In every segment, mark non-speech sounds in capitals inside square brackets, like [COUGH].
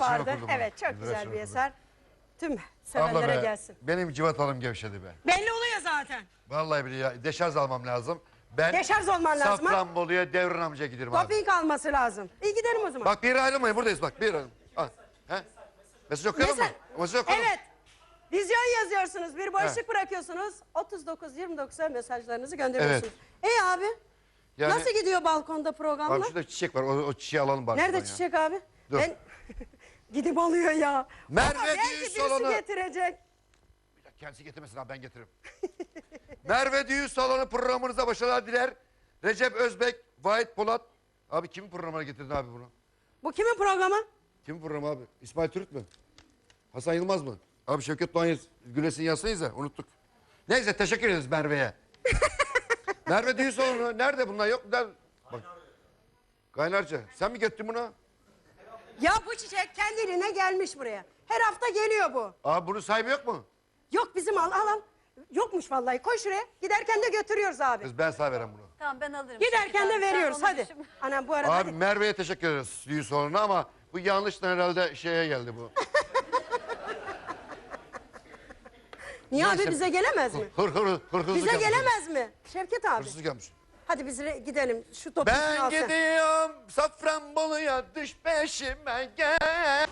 vardı. okudum Evet çok güzel bir eser. Tüm Abla sevenlere be, gelsin. benim civatalım gevşedi be. Belli oluyor zaten. Vallahi billahi deşarj almam lazım. Ben Deşarj olman lazım ha? Safranbolu'ya Devran amca giderim abi. Doping alması lazım. İyi gidelim o zaman. Bak bir yere ayrılmayın buradayız bak bir yere. Al. He? Mesaj okuyalım mı? Mesela- Mesaj okuyalım. Evet. Vizyon yazıyorsunuz, bir boşluk bırakıyorsunuz. 39-29'a mesajlarınızı gönderiyorsunuz. İyi abi. Yani- Nasıl gidiyor balkonda programlar? Abi şurada çiçek var o, o çiçeği alalım bari. Nerede şuradan ya. çiçek abi? Dur. Ben [LAUGHS] gidip alıyor ya. Merve Ama belki düğün birisi salonu. getirecek. Kendisi getirmesin abi ben getiririm. [LAUGHS] Merve Düğün Salonu programınıza başarılar diler. Recep Özbek, Vahit Polat. Abi kimin programına getirdin abi bunu? Bu kimin programı? Kimin programı abi? İsmail Türk mü? Hasan Yılmaz mı? Abi Şevket Doğan Güles'in yazsayız da unuttuk. Neyse teşekkür ederiz Merve'ye. [LAUGHS] Merve Düğün Salonu nerede bunlar yok? Der- Bak. Kaynarca sen mi getirdin bunu? Ya bu çiçek kendiliğine gelmiş buraya. Her hafta geliyor bu. Abi bunun sahibi yok mu? Yok bizim al al al. Yokmuş vallahi. Koy şuraya. Giderken de götürüyoruz abi. Kız ben sana verem bunu. Tamam ben alırım. Giderken de veriyoruz hadi. Anam bu arada Abi hadi. Merve'ye teşekkür ederiz düğün salonuna ama bu yanlışla herhalde şeye geldi bu. Niye abi Neyse. bize gelemez mi? Hır hır hır hırsızlık Bize yapmış. gelemez mi? Şevket abi. Hırsızlık yapmış. Hadi biz re- gidelim. Şu topu Ben alsın. gidiyorum Safranbolu'ya düş peşime gel.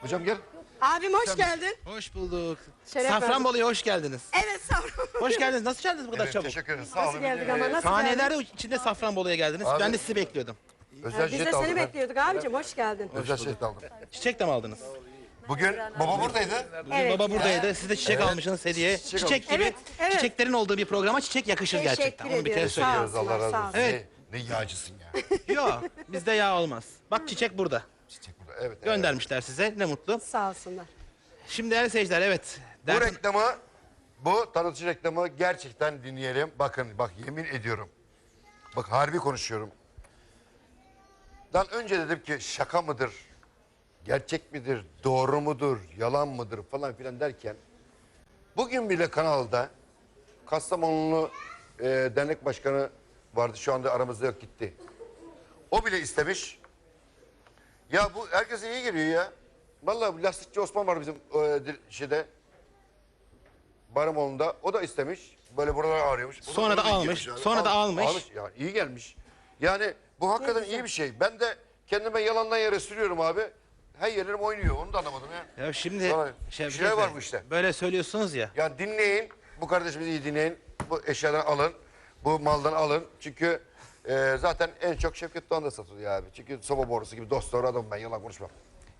Hocam gel. Abim hoş geldin. Hoş bulduk. Şeref Safranbolu'ya hoş geldiniz. Evet Safran. Hoş geldiniz. Nasıl geldiniz bu kadar Evet, çabuk? teşekkür ederiz. Sağ Nasıl olun. geldik ama nasıl Saniyeler geldin? içinde Safranbolu'ya geldiniz. Abi- Ben de sizi bekliyordum. Özel Biz jet de aldım seni ben. bekliyorduk abicim. Hoş geldin. Özel jet aldım. Çiçek de mi aldınız? Bugün baba buradaydı. Bugün Evet baba ya. buradaydı. Siz de çiçek almışsınız hediye. Çiçek gibi. Evet, evet. Çiçeklerin olduğu bir programa çiçek yakışır Teşekkür gerçekten. Onu bir kere ediyoruz. Sağ söylüyorum. Allah razı olsun. Evet. Ne, ne yağcısın ya. [LAUGHS] Yok bizde yağ olmaz. Bak çiçek burada. Çiçek burada. Evet. evet. Göndermişler size. Ne mutlu. Sağ olsunlar. Şimdi değerli seyirciler evet. Bu reklamı, bu tanıtıcı reklamı gerçekten dinleyelim. Bakın bak yemin ediyorum. Bak harbi konuşuyorum. Dan önce dedim ki şaka mıdır? Gerçek midir? Doğru mudur? Yalan mıdır? Falan filan derken. Bugün bile kanalda Kastamonulu e, dernek başkanı vardı. Şu anda aramızda yok gitti. O bile istemiş. Ya bu herkese iyi geliyor ya. Vallahi lastikçi Osman var bizim e, şeyde. Barımoğlu'nda. O da istemiş. Böyle buralar ağrıyormuş. O Sonra da almış, gelmiş sonra da almış. Ya iyi gelmiş. Yani bu hakikaten iyi bir şey. Ben de kendime yalandan yere sürüyorum abi. Her yerlerim oynuyor. Onu da anlamadım ya. Ya şimdi Şevket bir şey var bu işte. Böyle söylüyorsunuz ya. Ya dinleyin. Bu kardeşimizi iyi dinleyin. Bu eşyadan alın. Bu maldan alın. Çünkü e, zaten en çok Şevket Doğan'da satılıyor abi. Çünkü soba borusu gibi dost doğru adam ben yalan konuşmam.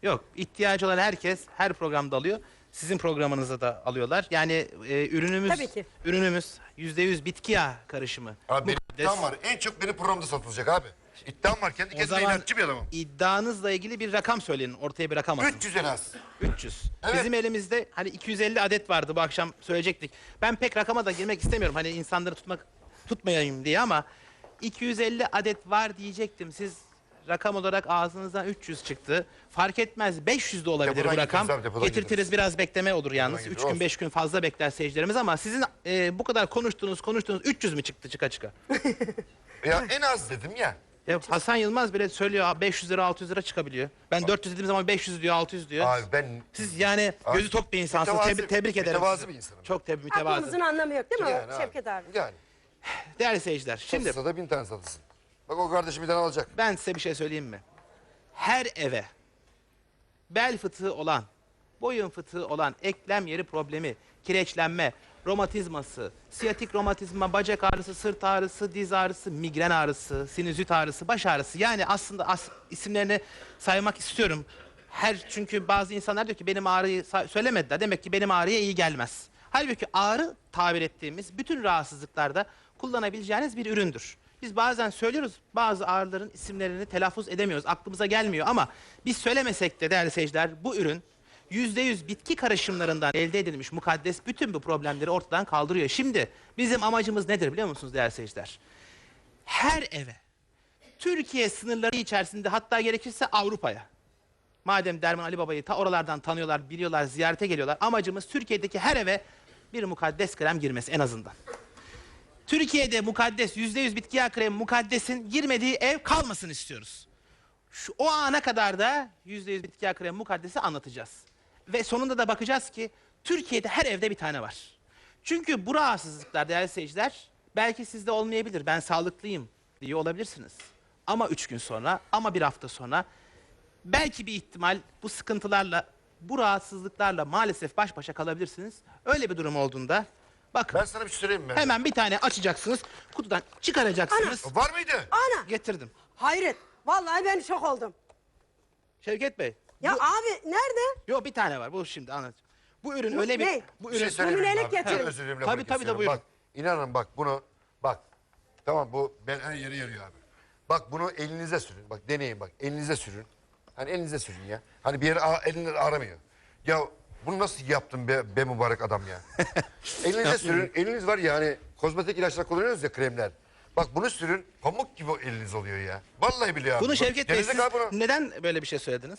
Yok ihtiyacı olan herkes her programda alıyor. Sizin programınıza da alıyorlar. Yani e, ürünümüz Tabii ki. ürünümüz %100 bitki yağı karışımı. Abi benim iddiam var. En çok benim programda satılacak abi. İddiam var. Kendi O kendime zaman inatçı bir adamım. iddianızla ilgili bir rakam söyleyin. Ortaya bir rakam atın. 300 en az. 300. Evet. Bizim elimizde hani 250 adet vardı bu akşam söyleyecektik. Ben pek rakama da girmek istemiyorum. Hani insanları tutmak tutmayayım diye ama 250 adet var diyecektim. Siz rakam olarak ağzınızdan 300 çıktı. Fark etmez 500 de olabilir Depodan bu rakam. getiririz abi, depodan Getirtiriz getiririz. biraz bekleme olur yalnız. getiririz, 3 gün olsun. 5 gün fazla bekler seyircilerimiz ama sizin e, bu kadar konuştuğunuz konuştuğunuz 300 mü çıktı çıka çıka? Ya en az dedim ya. Ya Hasan Yılmaz bile söylüyor "Aa, 500 lira 600 lira çıkabiliyor. Ben 400 dediğim zaman 500 diyor 600 diyor. Abi ben Siz yani Abi, gözü tok bir insansınız. mütevazı- Tebrik, tebrik ederim. mütevazı sizi. bir insanım. Çok tebrik mütevazı. Aklımızın anlamı yok değil mi yani abi. Şevket abi? Yani. Değerli seyirciler, şimdi Satılsa da bin tane satılsın. Bak o kardeşim bir tane alacak. ben size bir şey söyleyeyim mi? Her eve bel fıtığı olan, boyun fıtığı olan, eklem yeri problemi, kireçlenme, romatizması, siyatik romatizma, bacak ağrısı, sırt ağrısı, diz ağrısı, migren ağrısı, sinüzit ağrısı, baş ağrısı. Yani aslında as isimlerini saymak istiyorum. Her çünkü bazı insanlar diyor ki benim ağrıyı söylemediler. Demek ki benim ağrıya iyi gelmez. Halbuki ağrı tabir ettiğimiz bütün rahatsızlıklarda kullanabileceğiniz bir üründür. Biz bazen söylüyoruz bazı ağrıların isimlerini telaffuz edemiyoruz. Aklımıza gelmiyor ama biz söylemesek de değerli seyirciler bu ürün %100 bitki karışımlarından elde edilmiş mukaddes bütün bu problemleri ortadan kaldırıyor. Şimdi bizim amacımız nedir biliyor musunuz değerli seyirciler? Her eve Türkiye sınırları içerisinde hatta gerekirse Avrupa'ya Madem Derman Ali Baba'yı ta oralardan tanıyorlar, biliyorlar, ziyarete geliyorlar. Amacımız Türkiye'deki her eve bir mukaddes krem girmesi en azından. Türkiye'de mukaddes %100 bitki yağı kremi mukaddesin girmediği ev kalmasın istiyoruz. Şu, o ana kadar da %100 bitki yağı kremi mukaddesi anlatacağız. Ve sonunda da bakacağız ki Türkiye'de her evde bir tane var. Çünkü bu rahatsızlıklar değerli seyirciler belki sizde olmayabilir. Ben sağlıklıyım diye olabilirsiniz. Ama üç gün sonra ama bir hafta sonra belki bir ihtimal bu sıkıntılarla bu rahatsızlıklarla maalesef baş başa kalabilirsiniz. Öyle bir durum olduğunda bakın Ben sana bir şey söyleyeyim mi? hemen bir tane açacaksınız kutudan çıkaracaksınız. Var mıydı? Ana. Getirdim. Hayret. Vallahi ben şok oldum. Şevket Bey. Ya bu- abi nerede? Yok bir tane var. Bu şimdi anlat. Bu ürün Bu öyle bir ne? bu Bir ürün şey söyleyeyim mi Numunelik abi? getirin. Çok özür dilerim. Tabii, lafını tabii de kesiyorum. buyurun. Bak inanın bak bunu bak. Tamam bu ben her yere yarıyor abi. Bak bunu elinize sürün. Bak deneyin bak elinize sürün. Hani elinize sürün ya. Hani bir yere a- aramıyor. Ya bunu nasıl yaptın be, be mübarek adam ya? [LAUGHS] elinize sürün. Eliniz var ya hani kozmetik ilaçlar kullanıyoruz ya kremler. Bak bunu sürün pamuk gibi eliniz oluyor ya. Vallahi biliyorum. Bunu Bak, Şevket Bey siz abi bunu. neden böyle bir şey söylediniz?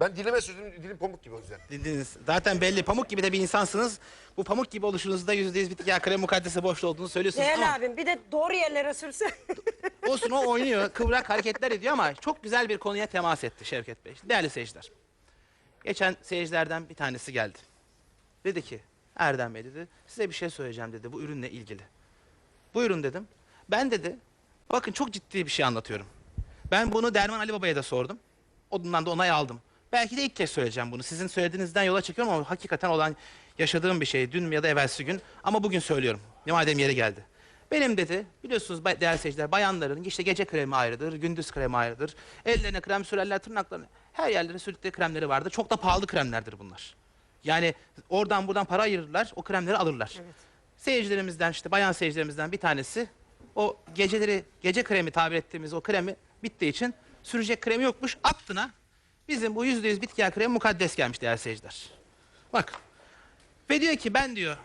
Ben dilime sürdüm dilim pamuk gibi o yüzden. Dediniz. Zaten belli pamuk gibi de bir insansınız. Bu pamuk gibi oluşunuzda yüzde yüz bitki krem mukaddesi boşta olduğunu söylüyorsunuz Değerli ama abim bir de doğru yerlere sürse. [LAUGHS] olsun o oynuyor, kıvrak hareketler ediyor ama çok güzel bir konuya temas etti Şevket Bey. Değerli seyirciler. Geçen seyircilerden bir tanesi geldi. Dedi ki Erdem Bey dedi size bir şey söyleyeceğim dedi bu ürünle ilgili. Buyurun dedim. Ben dedi bakın çok ciddi bir şey anlatıyorum. Ben bunu Derman Ali Baba'ya da sordum. Ondan da onay aldım. Belki de ilk kez söyleyeceğim bunu. Sizin söylediğinizden yola çıkıyorum ama hakikaten olan yaşadığım bir şey. Dün ya da evvelsi gün ama bugün söylüyorum. Ne madem yeri geldi. Benim dedi biliyorsunuz bay- değerli seyirciler bayanların işte gece kremi ayrıdır, gündüz kremi ayrıdır. Ellerine krem sürerler, tırnaklarına. Her yerlere sürdükleri kremleri vardır. Çok da pahalı kremlerdir bunlar. Yani oradan buradan para ayırırlar, o kremleri alırlar. Seyircilerimizden işte bayan seyircilerimizden bir tanesi o geceleri gece kremi tabir ettiğimiz o kremi bittiği için sürecek kremi yokmuş. Aklına bizim bu yüzde yüz bitki yağı mukaddes gelmiş değerli seyirciler. Bak. Ve diyor ki ben diyor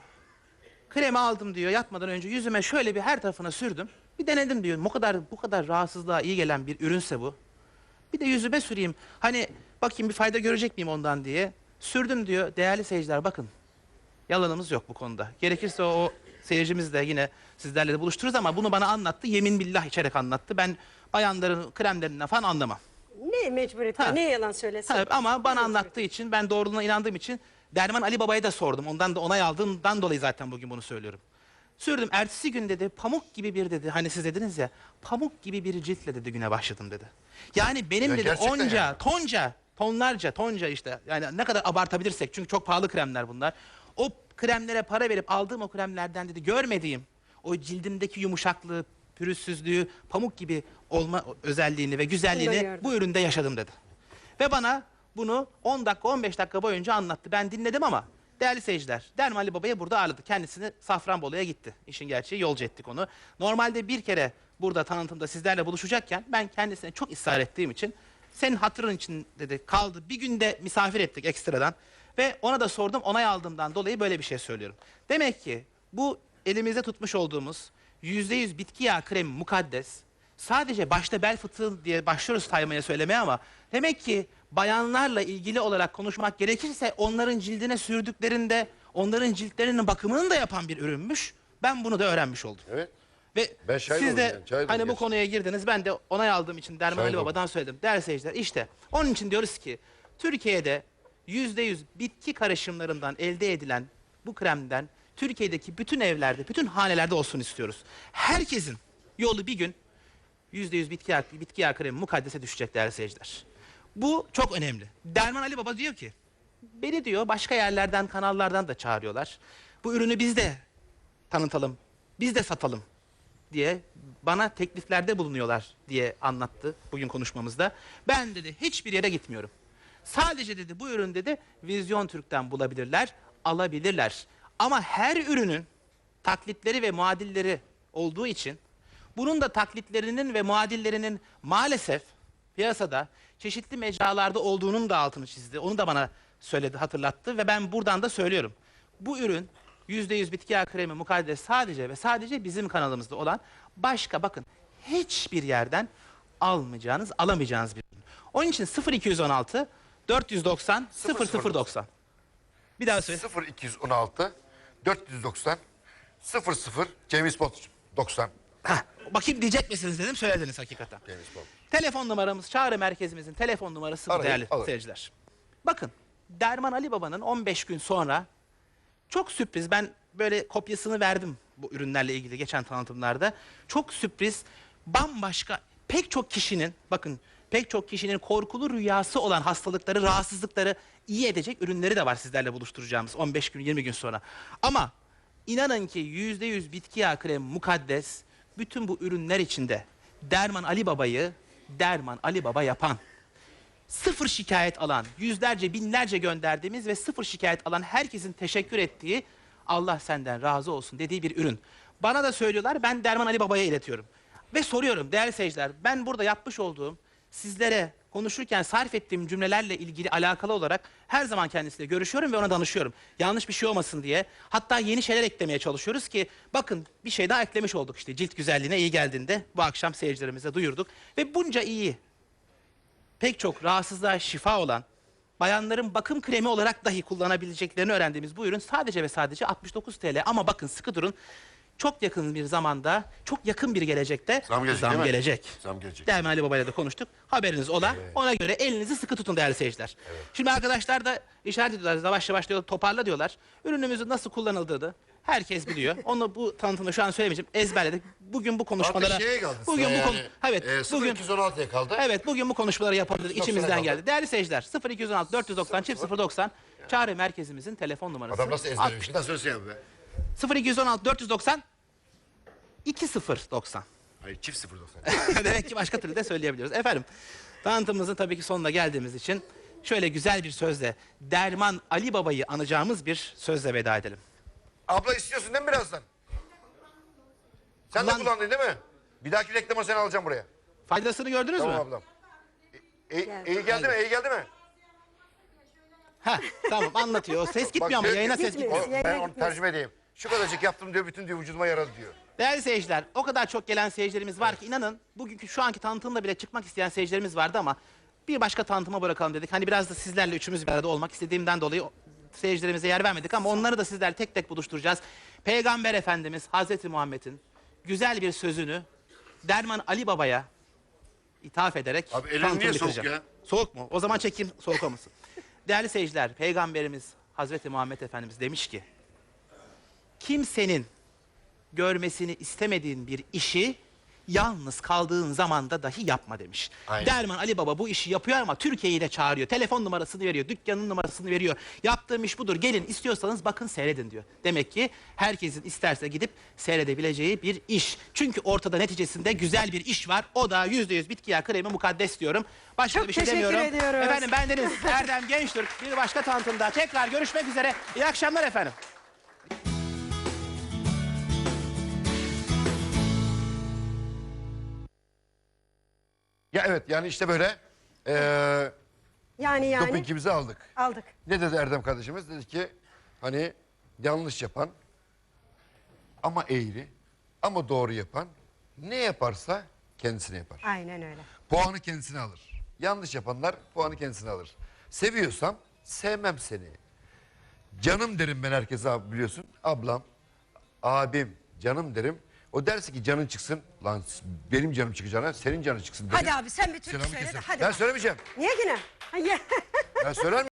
kremi aldım diyor yatmadan önce yüzüme şöyle bir her tarafına sürdüm. Bir denedim diyor. Bu kadar bu kadar rahatsızlığa iyi gelen bir ürünse bu. Bir de yüzüme süreyim. Hani bakayım bir fayda görecek miyim ondan diye. Sürdüm diyor. Değerli seyirciler bakın. Yalanımız yok bu konuda. Gerekirse o, o seyircimiz de yine sizlerle de buluştururuz ama bunu bana anlattı. Yemin billah içerek anlattı. Ben bayanların kremlerinden falan anlamam. Ne mecburiyet Ha. ne yalan söylesin. Ha, ama bana Ne anlattığı için ben doğruluğuna inandığım için Derman Ali Baba'ya da sordum. Ondan da onay aldığımdan dolayı zaten bugün bunu söylüyorum. Sürdüm. Ertesi gün dedi pamuk gibi bir dedi. Hani siz dediniz ya pamuk gibi bir ciltle dedi güne başladım dedi. Yani benim Ya dedi gerçekten onca, yani. tonca, tonlarca, tonca işte. Yani ne kadar abartabilirsek çünkü çok pahalı kremler bunlar. O kremlere para verip aldığım o kremlerden dedi görmediğim o cildimdeki yumuşaklığı, pürüzsüzlüğü, pamuk gibi olma özelliğini ve güzelliğini bu üründe yaşadım dedi. Ve bana bunu 10 dakika 15 dakika boyunca anlattı. Ben dinledim ama değerli seyirciler Derman Ali Baba'yı burada ağırladı. Kendisini Safranbolu'ya gitti. İşin gerçeği yolcu ettik onu. Normalde bir kere burada tanıtımda sizlerle buluşacakken ben kendisine çok ısrar ettiğim için senin hatırın için dedi kaldı. Bir günde misafir ettik ekstradan. Ve ona da sordum onay aldığımdan dolayı böyle bir şey söylüyorum. Demek ki bu elimizde tutmuş olduğumuz %100 bitki yağı kremi mukaddes sadece başta bel fıtığı diye başlıyoruz saymaya söylemeye ama demek ki bayanlarla ilgili olarak konuşmak gerekirse onların cildine sürdüklerinde onların ciltlerinin bakımını da yapan bir ürünmüş. Ben bunu da öğrenmiş oldum. Evet. Ve Ben şahit siz oldum de yani, şahit oldum hani bu gerçekten. konuya girdiniz. Ben de onay aldığım için Derman Şahit Ali oldum. Baba'dan söyledim. Değerli seyirciler işte onun için diyoruz ki Türkiye'de yüzde yüz bitki karışımlarından elde edilen bu kremden Türkiye'deki bütün evlerde, bütün hanelerde olsun istiyoruz. Herkesin yolu bir gün yüzde yüz bitki bitki yağı kremi mukaddese düşecek değerli seyirciler. Bu çok önemli. Derman Ali Baba diyor ki, beni diyor başka yerlerden, kanallardan da çağırıyorlar. Bu ürünü biz de tanıtalım, biz de satalım diye bana tekliflerde bulunuyorlar diye anlattı bugün konuşmamızda. Ben dedi hiçbir yere gitmiyorum. Sadece dedi bu ürün dedi Vizyon Türk'ten bulabilirler, alabilirler. Ama her ürünün taklitleri ve muadilleri olduğu için bunun da taklitlerinin ve muadillerinin maalesef piyasada çeşitli mecralarda olduğunun da altını çizdi. Onu da bana söyledi, hatırlattı ve ben buradan da söylüyorum. Bu ürün %100 bitki yağı kremi mukaddes sadece ve sadece bizim kanalımızda olan başka bakın hiçbir yerden almayacağınız, alamayacağınız bir ürün. Onun için 0216 490 0090. Bir daha söyle. 0216 490 00 Cem İspatçım. 90. Hah, bakayım diyecek misiniz dedim söylediniz hakikaten. Deniz Baba. Telefon numaramız çağrı merkezimizin telefon numarası bu Arayın, değerli alın. seyirciler. Bakın Derman Ali Baba'nın 15 gün sonra çok sürpriz ben böyle kopyasını verdim bu ürünlerle ilgili geçen tanıtımlarda. Çok sürpriz bambaşka pek çok kişinin bakın pek çok kişinin korkulu rüyası olan hastalıkları, rahatsızlıkları iyi edecek ürünleri de var sizlerle buluşturacağımız 15 gün 20 gün sonra. Ama inanın ki %100 bitki yağı kremi mukaddes bütün bu ürünler içinde Derman Ali Baba'yı Derman Ali Baba yapan sıfır şikayet alan, yüzlerce binlerce gönderdiğimiz ve sıfır şikayet alan herkesin teşekkür ettiği Allah senden razı olsun dediği bir ürün. Bana da söylüyorlar ben Derman Ali Baba'ya iletiyorum. Ve soruyorum değerli seyirciler ben burada yapmış olduğum sizlere konuşurken sarf ettiğim cümlelerle ilgili alakalı olarak her zaman kendisiyle görüşüyorum ve ona danışıyorum. Yanlış bir şey olmasın diye. Hatta yeni şeyler eklemeye çalışıyoruz ki bakın bir şey daha eklemiş olduk işte cilt güzelliğine iyi geldiğinde bu akşam seyircilerimize duyurduk. Ve bunca iyi pek çok rahatsızlığa şifa olan, bayanların bakım kremi olarak dahi kullanabileceklerini öğrendiğimiz bu ürün sadece ve sadece 69 TL. Ama bakın sıkı durun. Çok yakın bir zamanda, çok yakın bir gelecekte Zam gelecek değil mi? gelecek. Zam gelecek. Değerli Ali Baba'yla da konuştuk. Haberiniz ola. Ona göre elinizi sıkı tutun değerli seyirciler. Şimdi arkadaşlar da işaret ediyorlar. Yavaş yavaş diyorlar, toparla diyorlar. Ürünümüzün nasıl kullanıldığını herkes biliyor. [LAUGHS] Onu bu tanıtımda şu an söylemeyeceğim. Ezberledik. Bugün bu konuşmalara... Artık şeye kaldı. Bugün bu konu... Evet. E, bugün... 0216'ya kaldı. Evet bugün bu konuşmaları yapalım dedik. İçimizden kaldı. geldi. Değerli seyirciler 0216 490 çift 090 çağrı merkezimizin telefon numarası. Adam nasıl ezberlemiş? Nasıl söylesene be? 0216 490 2090. Hayır çift 090. [LAUGHS] Demek ki başka türlü de söyleyebiliyoruz. Efendim tanıtımımızın tabii ki sonuna geldiğimiz için şöyle güzel bir sözle Derman Ali Baba'yı anacağımız bir sözle veda edelim. Abla istiyorsun değil mi birazdan? Sen Kullan- de kullandın değil mi? Bir dahaki reklama seni alacağım buraya. Faydasını gördünüz Tamam mü? ablam. E, e, iyi geldi mi? İyi geldi mi? Ha, tamam anlatıyor. O ses gitmiyor ama yayına ses Gitmiyor. O, ben onu tercüme edeyim. Şu kadarcık yaptım diyor bütün diyor vücuduma yaradı diyor. Değerli seyirciler, o kadar çok gelen seyircilerimiz var ki inanın bugünkü şu anki tanıtımda bile çıkmak isteyen seyircilerimiz vardı ama bir başka tanıtıma bırakalım dedik. Hani biraz da sizlerle üçümüz bir arada olmak istediğimden dolayı seyircilerimize yer vermedik ama onları da sizlerle tek tek buluşturacağız. Peygamber Efendimiz Hazreti Muhammed'in güzel bir sözünü Derman Ali Baba'ya ithaf ederek Abi elin tanıtımı niye soğuk bitireceğim. ya? Soğuk mu? O zaman çekeyim soğuk olmasın. Değerli seyirciler, Peygamberimiz Hazreti Muhammed Efendimiz demiş ki kimsenin görmesini istemediğin bir işi yalnız kaldığın zamanda dahi yapma demiş. Aynen. Derman Ali Baba bu işi yapıyor ama Türkiye'yi de çağırıyor. Telefon numarasını veriyor, dükkanın numarasını veriyor. Yaptığım iş budur. Gelin istiyorsanız bakın seyredin diyor. Demek ki herkesin isterse gidip seyredebileceği bir iş. Çünkü ortada neticesinde güzel bir iş var. O da %100 bitki yağı kremi mukaddes diyorum. Başka Çok bir şey teşekkür demiyorum. ediyoruz. Efendim bendeniz Erdem Gençtürk. Bir başka tanıtımda tekrar görüşmek üzere. İyi akşamlar efendim. Ya evet yani işte böyle eee Yani yani dopingimizi aldık. aldık. Ne dedi Erdem kardeşimiz? Dedi ki hani yanlış yapan ama eğri ama doğru yapan ne yaparsa kendisine yapar. Aynen öyle. Puanı kendisine alır. Yanlış yapanlar puanı kendisine alır. Seviyorsam sevmem seni. Canım derim ben herkese abi biliyorsun. Ablam, abim, canım derim. O derse ki canın çıksın. Lan benim canım çıkacağına senin canın çıksın derim. Hadi abi sen bir türkü Selamı söyle de keserim. hadi. Ben bak. söylemeyeceğim. Niye yine? Ha, [LAUGHS] ye- Ben söyler?